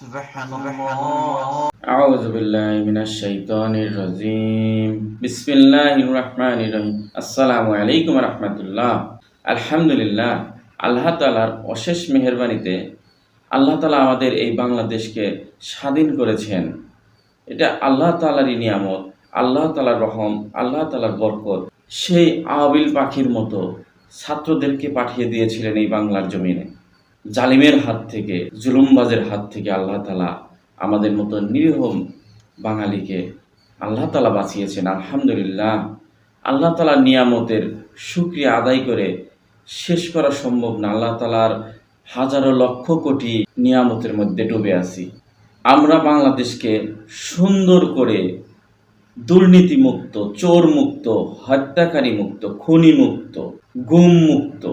سبحان الله أعوذ بالله من الشيطان الرجيم بسم الله الرحمن الرحيم আসসালামু আলাইকুম রহমতুল্লাহ আলহামদুলিল্লাহ আল্লাহ তালার অশেষ মেহরবানিতে আল্লাহ তালা আমাদের এই বাংলাদেশকে স্বাধীন করেছেন এটা আল্লাহ তালারই নিয়ামত আল্লাহ তালার রহম আল্লাহ তালার বরকত সেই আবিল পাখির মতো ছাত্রদেরকে পাঠিয়ে দিয়েছিলেন এই বাংলার জমিনে জালিমের হাত থেকে, জুলুমবাজের হাত থেকে আল্লাহ তালা আমাদের মতো নিরীহ বাঙালিকে আল্লাহ তালা বাঁচিয়েছেন, আলহামদুলিল্লাহ। আল্লাহ তালার নিয়ামতের সুক্রিয়া আদায় করে শেষ করা সম্ভব না। আল্লাহ তালার হাজারো লক্ষ কোটি নিয়ামতের মধ্যে ডুবে আছি। আমরা বাংলাদেশকে সুন্দর করে দুর্নীতি মুক্ত চোর মুক্ত হত্যাকারী মুক্ত খুনি মুক্ত গুম মুক্ত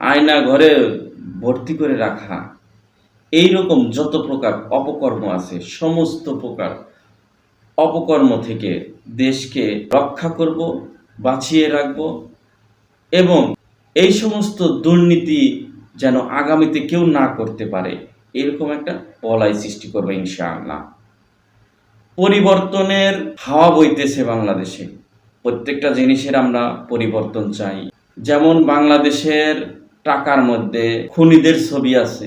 আয়না ঘরে ভর্তি করে রাখা এই রকম যত প্রকার অপকর্ম আছে, সমস্ত প্রকার অপকর্ম থেকে দেশকে রক্ষা করব, বাঁচিয়ে রাখব এবং এই সমস্ত দুর্নীতি যেন আগামীতে কেউ না করতে পারে, এরকম একটা পলাই সৃষ্টি করবে ইনশাআল্লাহ। পরিবর্তনের হাওয়া বইতেছে বাংলাদেশে। প্রত্যেকটা জিনিসের আমরা পরিবর্তন চাই। যেমন বাংলাদেশের টাকার মধ্যে খুনিদের ছবি আছে।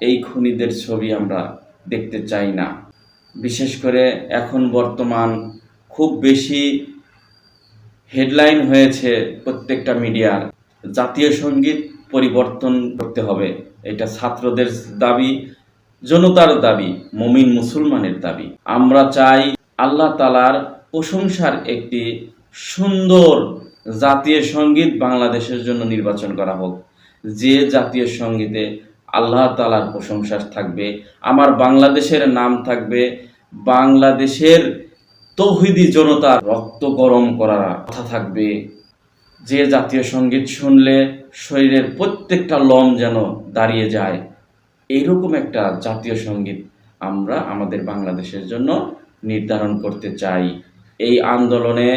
এই খুনিদের ছবি আমরা দেখতে চাই না। বিশেষ করে এখন বর্তমান খুব বেশি হেডলাইন হয়েছে প্রত্যেকটা মিডিয়ার। জাতীয় সংগীত পরিবর্তন করতে হবে। এটা ছাত্রদের দাবি, জনতার দাবি, মমিন মুসলমানের দাবি। আমরা চাই আল্লাহ তালার প্রশংসার একটি সুন্দর জাতীয় সংগীত বাংলাদেশের জন্য নির্বাচন করা হোক। যে জাতীয় সঙ্গীতে আল্লাহ তালার প্রশংসা থাকবে, আমার বাংলাদেশের নাম থাকবে, বাংলাদেশের তৌহিদি জনতার রক্ত গরম করার কথা থাকবে। যে জাতীয় সংগীত শুনলে শরীরের প্রত্যেকটা লম যেন দাঁড়িয়ে যায় এইরকম একটা জাতীয় সংগীত আমরা আমাদের বাংলাদেশের জন্য নির্ধারণ করতে চাই। এই আন্দোলনে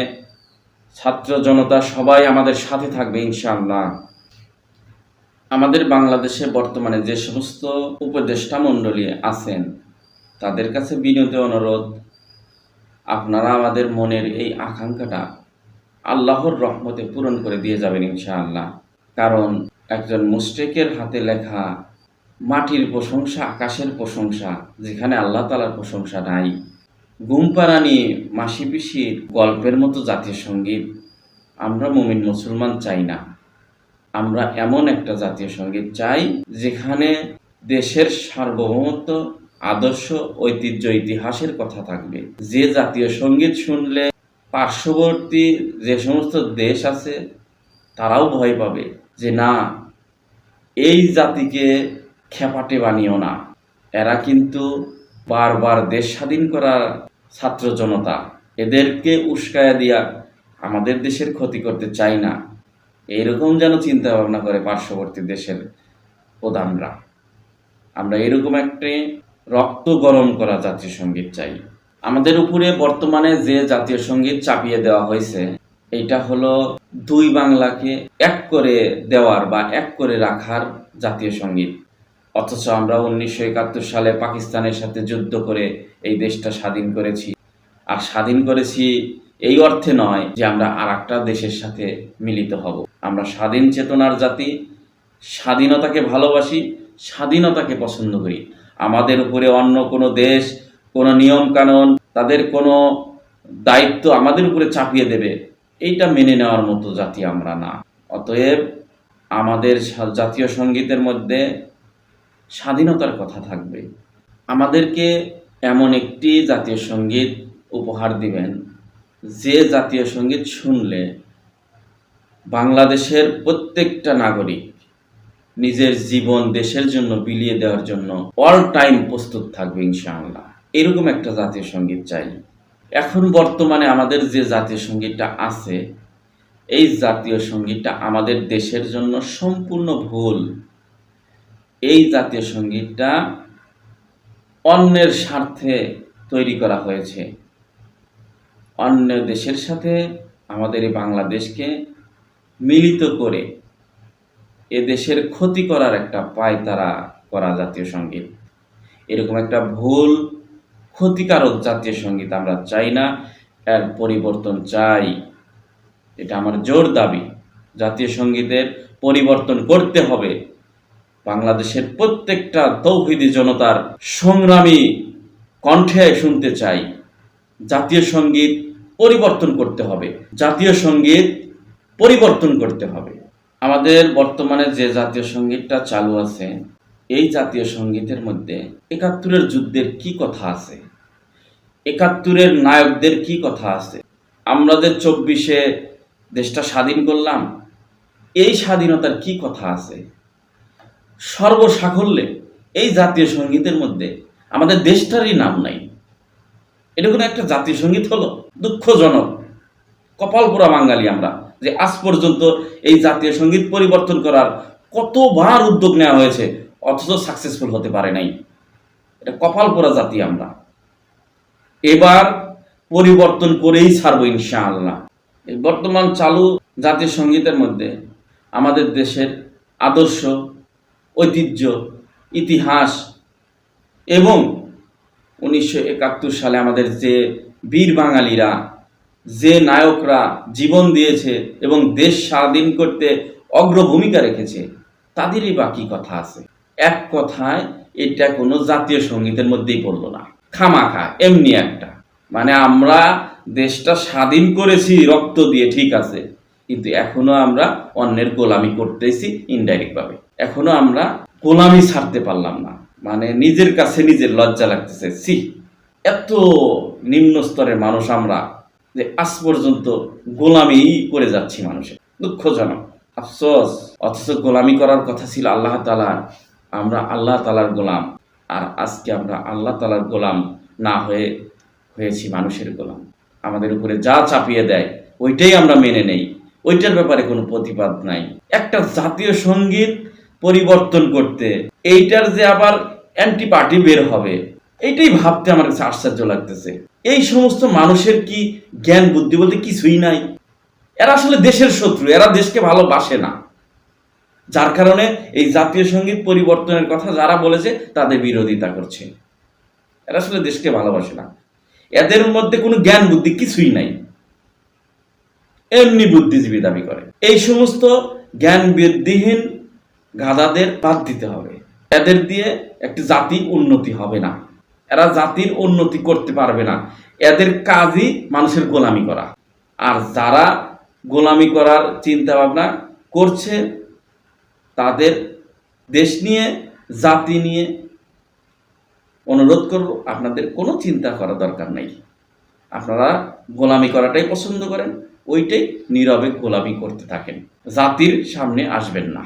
ছাত্র জনতা সবাই আমাদের সাথে থাকবে ইনশাআল্লাহ। আমাদের বাংলাদেশে বর্তমানে যে সমস্ত উপদেষ্টা মণ্ডলী আছেন, তাদের কাছে বিনীত অনুরোধ, আপনারা আমাদের মনের এই আকাঙ্ক্ষাটা আল্লাহর রহমতে পূরণ করে দিয়ে যাবেন ইনশাআল্লাহ। কারণ একজন মুস্টেকের হাতে লেখা মাটির প্রশংসা, আকাশের প্রশংসা, যেখানে আল্লাহ তালার প্রশংসা নাই, ঘুমপাড়ানি মাসি পিসির গল্পের মতো জাতীয় সংগীত আমরা মুমিন মুসলমান চাই না। আমরা এমন একটা জাতীয় সংগীত চাই যেখানে দেশের সার্বভৌমত্ব, আদর্শ, ঐতিহ্য, ইতিহাসের কথা থাকবে। যে জাতীয় সংগীত শুনলে পার্শ্ববর্তী যে সমস্ত দেশ আছে, তারাও ভয় পাবে যে না, এই জাতিকে খেপাটে বানিও না। এরা কিন্তু বারবার দেশ স্বাধীন করার ছাত্র জনতা। এদেরকে উস্কায়া দিয়া আমাদের দেশের ক্ষতি করতে চাই না। এরকম যেন চিন্তা ভাবনা করে পার্শ্ববর্তী দেশের প্রধানরা। আমরা এরকম একটি রক্ত গরম করা জাতীয় সংগীত চাই। আমাদের উপরে বর্তমানে যে জাতীয় সংগীত চাপিয়ে দেওয়া হয়েছে এটা হলো দুই বাংলাকে এক করে দেওয়ার বা এক করে রাখার জাতীয় সংগীত। অথচ আমরা উনিশশো একাত্তর সালে পাকিস্তানের সাথে যুদ্ধ করে এই দেশটা স্বাধীন করেছি। আর স্বাধীন করেছি এই অর্থে নয় যে আমরা আর দেশের সাথে মিলিত হব। আমরা স্বাধীন চেতনার জাতি, স্বাধীনতাকে ভালোবাসি, স্বাধীনতাকে পছন্দ করি। আমাদের উপরে অন্য কোনো দেশ, কোনো নিয়ম কানুন তাদের কোনো দায়িত্ব আমাদের উপরে চাপিয়ে দেবে। এইটা মেনে নেওয়ার মতো জাতি আমরা না। অতএব আমাদের জাতীয় সঙ্গীতের মধ্যে স্বাধীনতার কথা থাকবে। আমাদেরকে এমন একটি জাতীয় সংগীত উপহার দিবেন, যে জাতীয় সংগীত শুনলে বাংলাদেশের প্রত্যেকটা নাগরিক নিজের জীবন দেশের জন্য বিলিয়ে দেওয়ার জন্য অল টাইম প্রস্তুত থাকবে, ইনশাআল্লাহ। এরকম একটা জাতীয় সংগীত চাই। এখন বর্তমানে আমাদের যে জাতীয় সঙ্গীতটা আছে, এই জাতীয় সঙ্গীতটা আমাদের দেশের জন্য সম্পূর্ণ ভুল। এই জাতীয় সঙ্গীতটা অন্যের স্বার্থে তৈরি করা হয়েছে। অন্য দেশের সাথে আমাদের এই বাংলাদেশকে মিলিত করে এ দেশের ক্ষতি করার একটা পায় তারা করা জাতীয় সংগীত। এরকম একটা ভুল, ক্ষতিকারক জাতীয় সংগীত আমরা চাই না, এর পরিবর্তন চাই। এটা আমার জোর দাবি। জাতীয় সঙ্গীতের পরিবর্তন করতে হবে। বাংলাদেশের প্রত্যেকটা তৌহিদি জনতার সংগ্রামী কণ্ঠে শুনতে চাই। জাতীয় সংগীত পরিবর্তন করতে হবে। জাতীয় সংগীত পরিবর্তন করতে হবে। আমাদের বর্তমানে যে জাতীয় সঙ্গীতটা চালু আছে, এই জাতীয় সঙ্গীতের মধ্যে একাত্তরের যুদ্ধের কি কথা আছে? একাত্তরের নায়কদের কি কথা আছে? আমরা যে চব্বিশে দেশটা স্বাধীন করলাম, এই স্বাধীনতার কি কথা আছে? সর্বসাকল্যে এই জাতীয় সঙ্গীতের মধ্যে আমাদের দেশটারই নাম নাই। এটা কোনো একটা জাতীয় সংগীত হলো? দুঃখজনক। কপাল পোড়া বাঙালি আমরা। যে আজ পর্যন্ত এই জাতীয় সংগীত পরিবর্তন করার কতবার উদ্যোগ নেওয়া হয়েছে, অথচ সাকসেসফুল হতে পারে নাই। এটা কপাল পোড়া জাতি আমরা। এবার পরিবর্তন করেই ছাড়বো ইনশাআল্লাহ। এই বর্তমান চালু জাতীয় সঙ্গীতের মধ্যে আমাদের দেশের আদর্শ, ঐতিহ্য, ইতিহাস এবং উনিশশো একাত্তর সালে আমাদের যে বীর বাঙালিরা যে নায়করা জীবন দিয়েছে এবং দেশ স্বাধীন করতে অগ্রভূমিকা রেখেছে, তাদেরই বাকি কথা আছে? এক কথায়, এটা কোনো জাতীয় সঙ্গীতের মধ্যেই পড়ল না। খামাখা, এমনি একটা। মানে আমরা দেশটা স্বাধীন করেছি, রক্ত দিয়ে ঠিক আছে। কিন্তু এখনও আমরা অন্যের গোলামি করতেছি ইনডাইরেক্ট ভাবে এখনও আমরা গোলামি ছাড়তে পারলাম না। মানে নিজের কাছে নিজের লজ্জা লাগতেছে। সি এত নিম্ন স্তরের মানুষ আমরা যে আজ পর্যন্ত গোলামি করে যাচ্ছি মানুষের। দুঃখজনক। আফসোস। অথচ গোলামি করার কথা ছিল আল্লাহ তালার আমরা আল্লাহ তালার গোলাম। আর আজকে আমরা আল্লাহ তালার গোলাম না হয়ে হয়েছি মানুষের গোলাম। আমাদের উপরে যা চাপিয়ে দেয়, ওইটাই আমরা মেনে নেই। ওইটার ব্যাপারে কোনো প্রতিবাদ নাই। একটা জাতীয় সংগীত পরিবর্তন করতে এইটার যে আবার অ্যান্টি পার্টি বের হবে এইটাই ভাবতে আমার কাছে আশ্চর্য লাগতেছে। এই সমস্ত মানুষের কি জ্ঞান, বুদ্ধি বলতে কিছুই নাই? এরা আসলে দেশের শত্রু, এরা দেশকে ভালোবাসে না। যার কারণে এই জাতীয় সংগীত পরিবর্তনের কথা যারা বলেছে, তাদের বিরোধিতা করছে। এরা আসলে দেশকে ভালোবাসে না। এদের মধ্যে কোনো জ্ঞান, বুদ্ধি কিছুই নাই। এমনি বুদ্ধিজীবী দাবি করে। এই সমস্ত জ্ঞান বুদ্ধিহীন গাধাদের বাদ দিতে হবে। এদের দিয়ে একটি জাতি উন্নতি হবে না। এরা জাতির উন্নতি করতে পারবে না। এদের কাজই মানুষের গোলামি করা। আর যারা গোলামি করার চিন্তা ভাবনা করছে, তাদের দেশ নিয়ে, জাতি নিয়ে অনুরোধ করব, আপনাদের কোনো চিন্তা করা দরকার নেই। আপনারা গোলামি করাটাই পছন্দ করেন, ওইটাই নীরবে গোলামি করতে থাকেন। জাতির সামনে আসবেন না।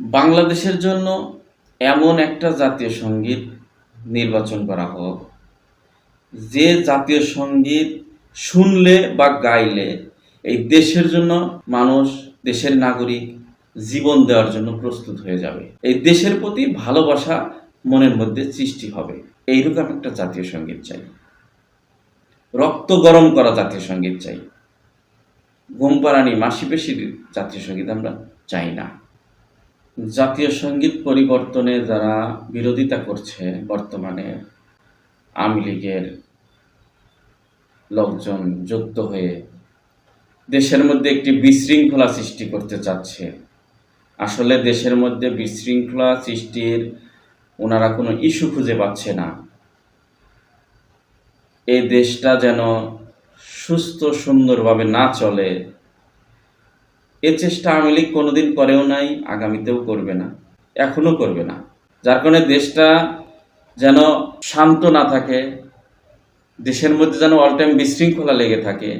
বাংলাদেশের জন্য এমন একটা জাতীয় সংগীত নির্বাচন করা হোক। যে জাতীয় সংগীত শুনলে বা গাইলে এই দেশের জন্য মানুষ, দেশের নাগরিক জীবন দেওয়ার জন্য প্রস্তুত হয়ে যাবে। এই দেশের প্রতি ভালোবাসা মনের মধ্যে সৃষ্টি হবে। এইরকম একটা জাতীয় সংগীত চাই। রক্ত গরম করা জাতীয় সংগীত চাই। ঘুমপাড়ানি মাসি পেশির জাতীয় সংগীত আমরা চাই না। জাতীয় সংগীত পরিবর্তনে যারা বিরোধিতা করছে বর্তমানে আওয়ামী লীগের লোকজন যুক্ত হয়ে দেশের মধ্যে একটি বিশৃঙ্খলা সৃষ্টি করতে চাচ্ছে। আসলে দেশের মধ্যে বিশৃঙ্খলা সৃষ্টির ওনারা কোনো ইস্যু খুঁজে পাচ্ছে না। এই দেশটা যেন সুস্থ সুন্দরভাবে না চলে এ চেষ্টা আওয়ামী লীগ কোনোদিন করেও নাই, আগামীতেও করবে না, এখনও করবে না। যার কারণে দেশটা যেন শান্ত না থাকে, দেশের মধ্যে যেন অল টাইম বিশৃঙ্খলা লেগে থাকে,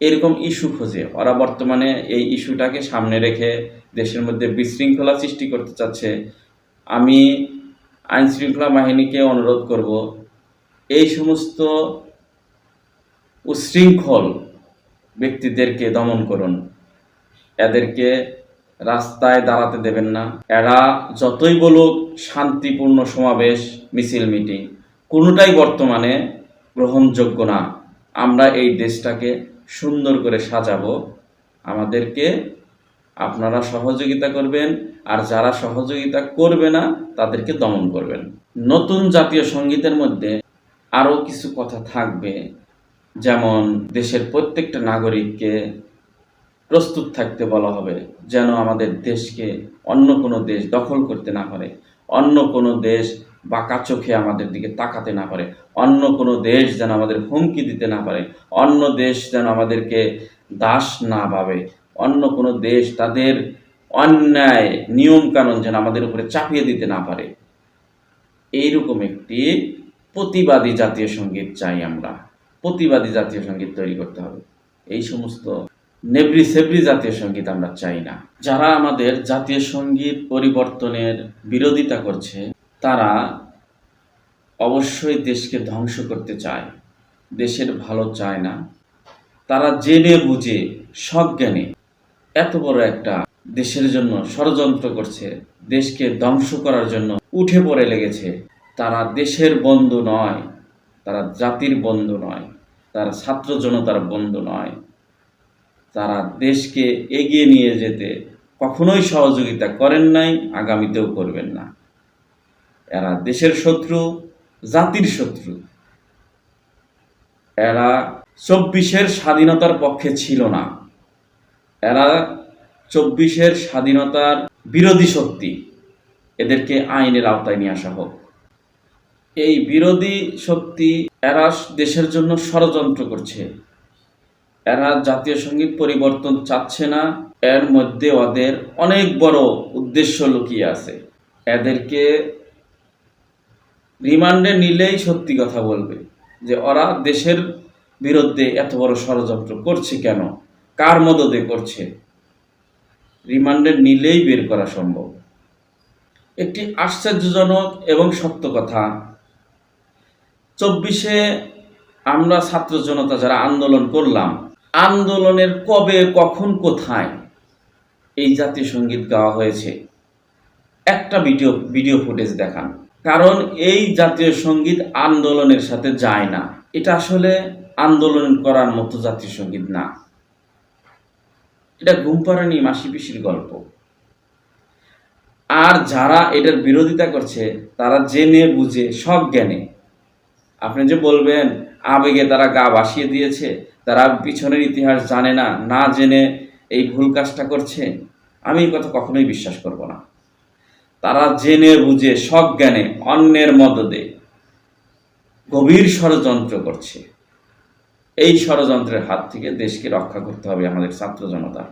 এরকম ইস্যু খোঁজে। ওরা বর্তমানে এই ইস্যুটাকে সামনে রেখে দেশের মধ্যে বিশৃঙ্খলা সৃষ্টি করতে চাচ্ছে। আমি আইন শৃঙ্খলা বাহিনীকে অনুরোধ করব, এই সমস্ত উশৃঙ্খল ব্যক্তিদেরকে দমন করুন। এদেরকে রাস্তায় দাঁড়াতে দেবেন না। এরা যতই বলুক শান্তিপূর্ণ সমাবেশ, মিছিল, মিটিং, কোনোটাই বর্তমানে গ্রহণযোগ্য না। আমরা এই দেশটাকে সুন্দর করে সাজাবো। আমাদেরকে আপনারা সহযোগিতা করবেন, আর যারা সহযোগিতা করবে না, তাদেরকে দমন করবেন। নতুন জাতীয় সঙ্গীতের মধ্যে আরও কিছু কথা থাকবে। যেমন দেশের প্রত্যেকটা নাগরিককে প্রস্তুত থাকতে বলা হবে যেন আমাদের দেশকে অন্য কোনো দেশ দখল করতে না পারে, অন্য কোনো দেশ বাঁকা চোখে আমাদের দিকে তাকাতে না পারে, অন্য কোনো দেশ যেন আমাদের হুমকি দিতে না পারে, অন্য দেশ যেন আমাদেরকে দাস না ভাবে, অন্য কোনো দেশ তাদের অন্যায় নিয়মকানুন যেন আমাদের উপরে চাপিয়ে দিতে না পারে। এইরকম একটি প্রতিবাদী জাতীয় সংগীত চাই আমরা। প্রতিবাদী জাতীয় সংগীত তৈরি করতে হবে। এই সমস্ত নেবরি সেবরি জাতীয় সংগীত আমরা চাই না। যারা আমাদের জাতীয় সংগীত পরিবর্তনের বিরোধিতা করছে, তারা অবশ্যই দেশকে ধ্বংস করতে চায়। দেশের ভালো চায় না। তারা জেনে বুঝে সজ্ঞানে এত বড় একটা দেশের জন্য ষড়যন্ত্র করছে, দেশকে ধ্বংস করার জন্য উঠে পড়ে লেগেছে। তারা দেশের বন্ধু নয়, তারা জাতির বন্ধু নয়, তারা ছাত্র জনতার বন্ধু নয়। তারা দেশকে এগিয়ে নিয়ে যেতে কখনোই সহযোগিতা করেন নাই, আগামীতেও করবেন না। এরা দেশের শত্রু, জাতির শত্রু। এরা চব্বিশের স্বাধীনতার পক্ষে ছিল না। এরা চব্বিশের স্বাধীনতার বিরোধী শক্তি। এদেরকে আইনের আওতায় নিয়ে আসা হোক। এই বিরোধী শক্তি এরা দেশের জন্য ষড়যন্ত্র করছে। এরা জাতীয় সংগীত পরিবর্তন চাচ্ছে না। এর মধ্যে ওদের অনেক বড় উদ্দেশ্য লুকিয়ে আছে। এদেরকে রিমান্ডে নিলেই সত্যি কথা বলবে যে ওরা দেশের বিরুদ্ধে এত বড় ষড়যন্ত্র করছে কেন? কার মদদে করছে? রিমান্ডে নিলেই বের করা সম্ভব। একটি আশ্চর্যজনক এবং সত্য কথা, চব্বিশে আমরা ছাত্র জনতা যারা আন্দোলন করলাম আন্দোলনের কবে, কখন, কোথায় এই জাতীয় সংগীত গাওয়া হয়েছে? একটা ভিডিও ভিডিও ফুটেজ দেখান। কারণ এই জাতীয় সংগীত আন্দোলনের সাথে যায় না। এটা আসলে আন্দোলন করার মতো জাতীয় সংগীত না। এটা ঘুমপাড়ানি মাসি পিসির গল্প। আর যারা এটার বিরোধিতা করছে, তারা জেনে বুঝে, সব জ্ঞানে। আপনি যে বলবেন, আবেগে তারা গা ভাসিয়ে দিয়েছে তারা পিছনের ইতিহাস জানে না না জেনে এই ভুল কাজটা করছে, আমি কথা কখনোই বিশ্বাস করব না। তারা জেনে বুঝে সজ্ঞানে অন্যের মদদে গভীর ষড়যন্ত্র করছে। এই ষড়যন্ত্রের হাত থেকে দেশকে রক্ষা করতে হবে আমাদের ছাত্র জনতা।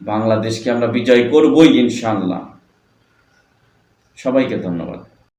বাংলাদেশকে আমরা বিজয় করবই ইনশাআল্লাহ। সবাইকে ধন্যবাদ।